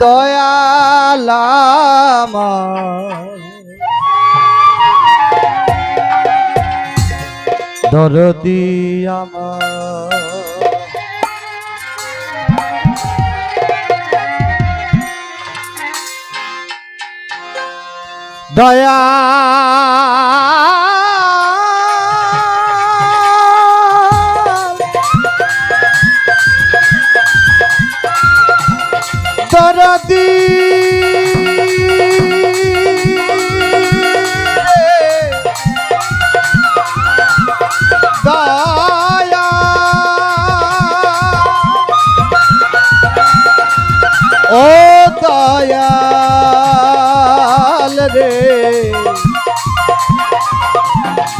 দয়ালামা দরদি আমার। দয়া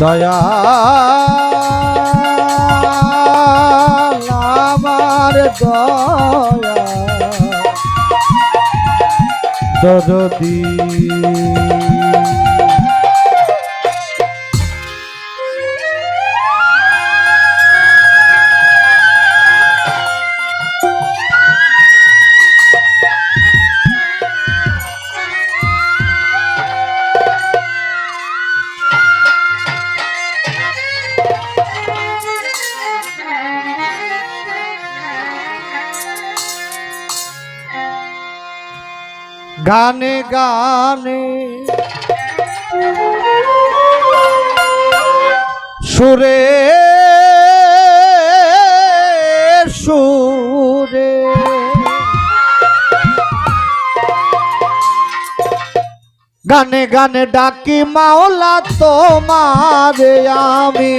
দয়াল আমার দয়া। দরদি গানে গানে। সুরে সুরে। গানে গানে ডাকি, মাওলা, তোমারে আমি।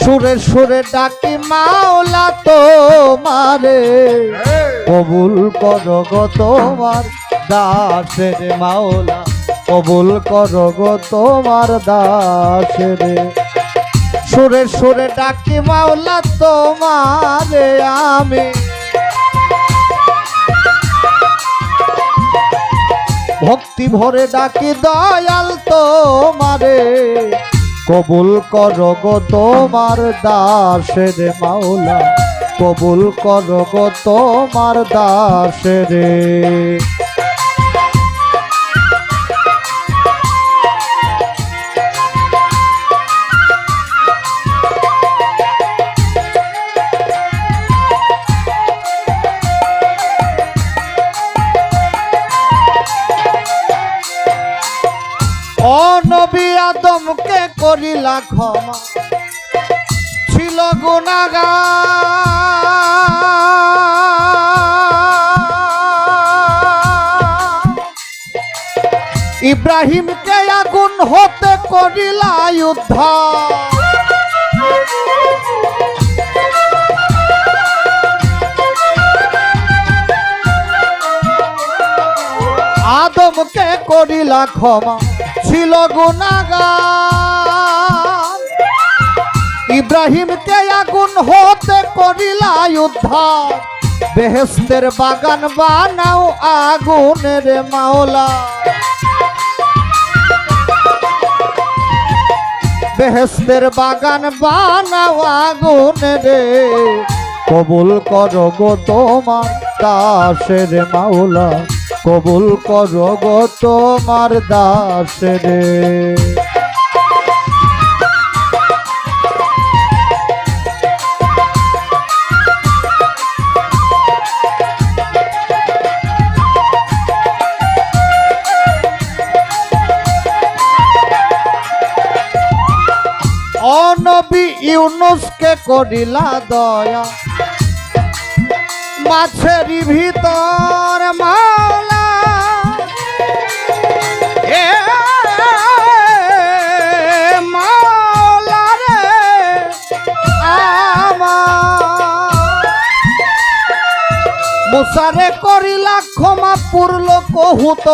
সুরে সুরে ডাকি, মাওলা, তোমারে কবুল কর গো তোমার দাসের, মাওলা, কবুল কর গো তোমার দাসের। সুরে সুরে ডাকি, মাওলা, তোমারে আমি। ভক্তি ভরে ডাকি, দয়াল তোমারে, কবুল কর গো তোমার দাসের মাওলা, কবুল কর গো তোমার দাসের অনবী আদমকে করিলা ক্ষমা। ছিল গুণাগা ইব্রাহিমকে আগুন হতে করিলা যুদ্ধ। আদমকে করিলা ক্ষমা। ছিল গুণাগার। ইব্রাহিমকে আগুন হতে করিলা উদ্ধার। বেহেস্তের বাগান বানাও আগুনের মাওলা। বেহেস্তের বাগান বানাও আগুনের। কবুল কর গো তোমার দাসের মাওলা। কবুল কর গো তোমার দাসের। অনবী ইউনুসকে করিলা দয়া। মাছের ভিতর রে আমার মুসারে করিলা ক্ষমা পুরল কহুত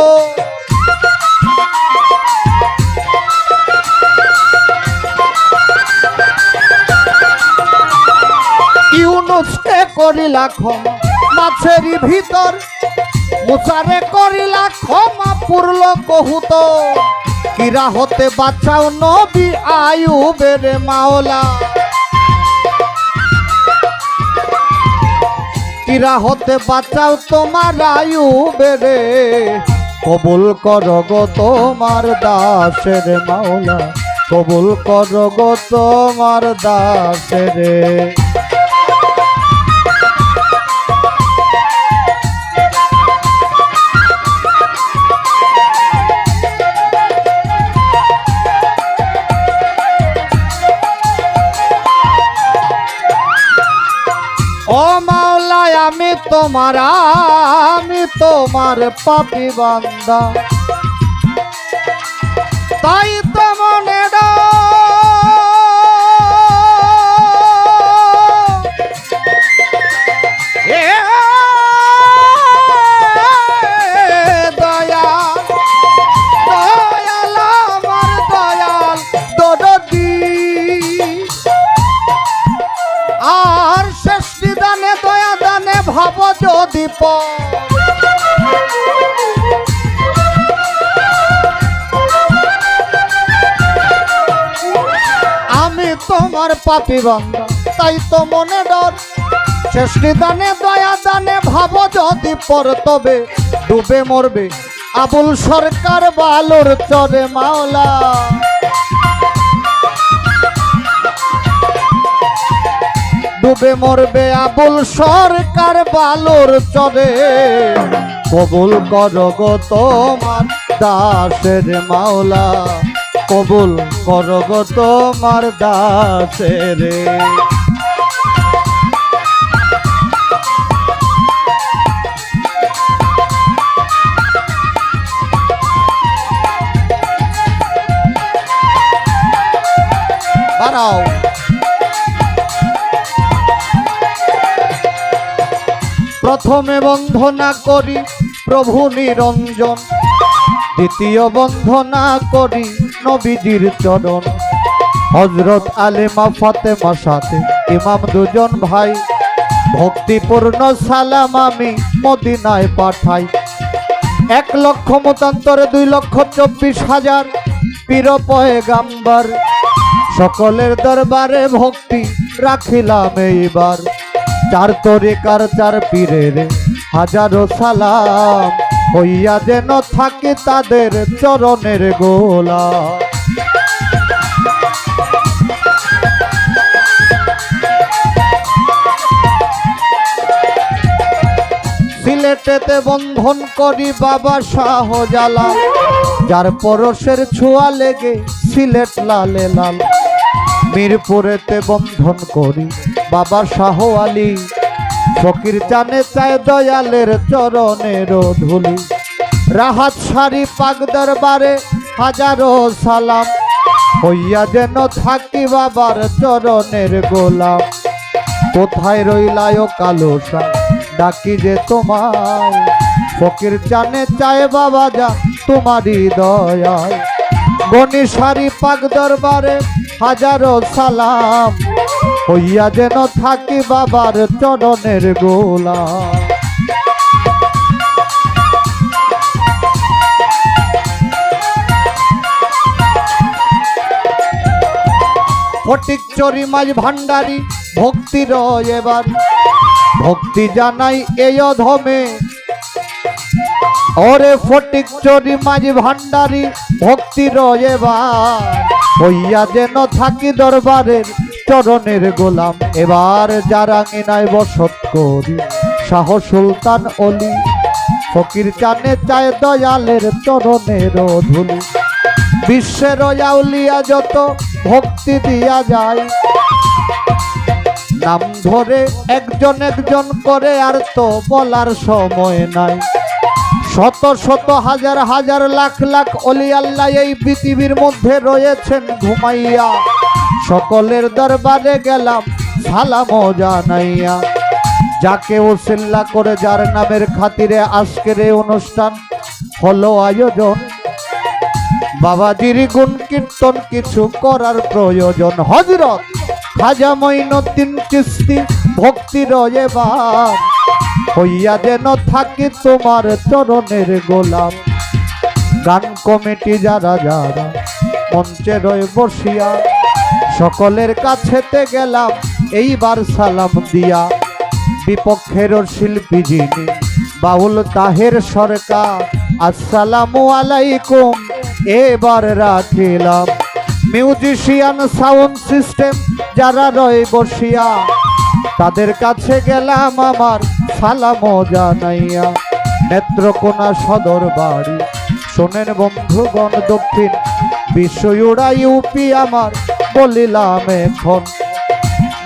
ইউনুসকে করিলা ক্ষমা মাছের ভিতর উচারে করিলা ক্ষমা পুরল কহুত কিরা হতে বাঁচাও নবী আয়ু বেড়ে মাওলা। কিরা হতে বাঁচাও তোমার আয়ু বেড়ে কবুল কর গো তোমার দাসের মাওলা। কবুল কর গো তোমার দাসের। মাওলায় আমি তোমার আমি তোমার পাপি বান্দা তাই তো আমি তোমার পাপি বান্দা তাই তো মনে ডর। শেষ দানে দয়া দানে ভাব যদি পর তবে ডুবে মরবে। আবুল সরকার বালুর চরে মাওলা। ডুবে মরবে আবুল সরকার বালুর চরে। কবুল কর গো তোমার দাসের মাওলা, কবুল কর গো তোমার দাসের। বাড়াও। প্রথমে বন্ধনা করি প্রভু নিরঞ্জন, দ্বিতীয় বন্ধনা করি নবীজির চরণ। হজরত আলেমা ফাতেমা সাথে ইমাম দুজন ভাই, ভক্তিপূর্ণ সালাম আমি মদিনায় পাঠাই। এক লক্ষ মতান্তরে দুই লক্ষ চব্বিশ হাজার পীর গাম্বার সকলের দরবারে ভক্তি রাখিলাম এইবার। চার তরিকার চার পীরের হাজারো সালাম, হইয়া যেন থাকে তাদের চরণের গোলা সিলেটেতে বন্ধন করি বাবা শাহজালাল, যার পরশের ছোঁয়া লেগে সিলেট লালে লাল। মিরপুরেতে বন্ধন করি বাবা শাহ আলী। ফকির চানে চায় দয়ালের চরণের ধুলি। রাহাত সারি পাক দরবারে হাজারো সালাম। হইয়া যেন থাকি বাবার চরণের গোলাম। কোথায় রইলায় কালো সা ডাকি যে তোমায়। ফকির চানে চায় বাবা যা তোমারই দয়ায় গণি সারি পাক দরবারে হাজারো সালাম। হইয়া যেন থাকি বাবার চরণের গোলা। ফটিক চরি মাঝ ভান্ডারি ভক্তি রয় এবার। ভক্তি জানাই এই অধমে। ওরে ফটিক চরি মাঝ ভান্ডারি ভক্তি রয় এবার। হইয়া যেন থাকি দরবারের চরণের গোলাম, এবার জারাঙ্গিনায় বসত করি, শাহ সুলতান অলি, ফকির চানে চায় দয়ালের চরণের ধুলি। বিশ্বের আউলিয়া যত ভক্তি দিয়া যায়, নাম ধরে একজন একজন করে আর তো বলার সময় নাই। শত শত হাজার হাজার লাখ লাখ অলি আল্লাহ এই পৃথিবীর মধ্যে রয়েছেন ঘুমাইয়া। সকলের দরবারে গেলাম সালামও জানাইয়া যাকে ও ওসিল্লা করে যার নামের খাতিরে আজকের এই অনুষ্ঠান হলো আয়োজন। বাবাজির গুণ কীর্তন কিছু করার প্রয়োজন। হজরত খাজা মঈনুদ্দিন চিস্তি ভক্তি রয়ে রয়েবার হইয়া যেন থাকি তোমার চরণের গোলাম। গান কমিটি যারা যারা মঞ্চে রয়ে বসিয়া সকলের কাছেতে গেলাম, এইবার সালাম দিয়া। বিপক্ষের শিল্পী যিনি বাউল তাহের সরকার, আসসালামু আলাইকুম, এবার রাখিলাম। মিউজিশিয়ান সাউন্ড সিস্টেম যারা রয় বসিয়া, তাদের কাছে গেলাম আমার সালামো জানাইয়া। নেত্রকোনা সদর বাড়ি, শোনেন বন্ধুগণ দক্ষিণ বিশ্বজুড়া ইউপি আমার বলিলাম, এখন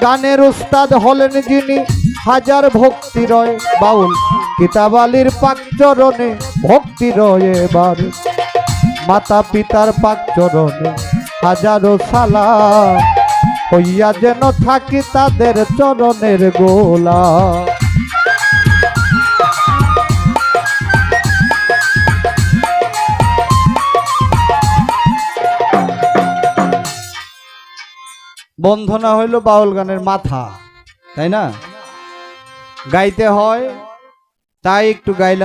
গানের উস্তাদ হলেন যিনি হাজার ভক্তি রয় বাউল, কিতাবালির পাকচরণে ভক্তি রয় এবার। মাতা পিতার পাকচরণে হাজারো সালাম, হইয়া যেন থাকি তাদের চরণের গোলা। বন্ধনা হইল বাউল গানের মাথা তাই না? গাইতে হয় তাই একটু গাইলাম।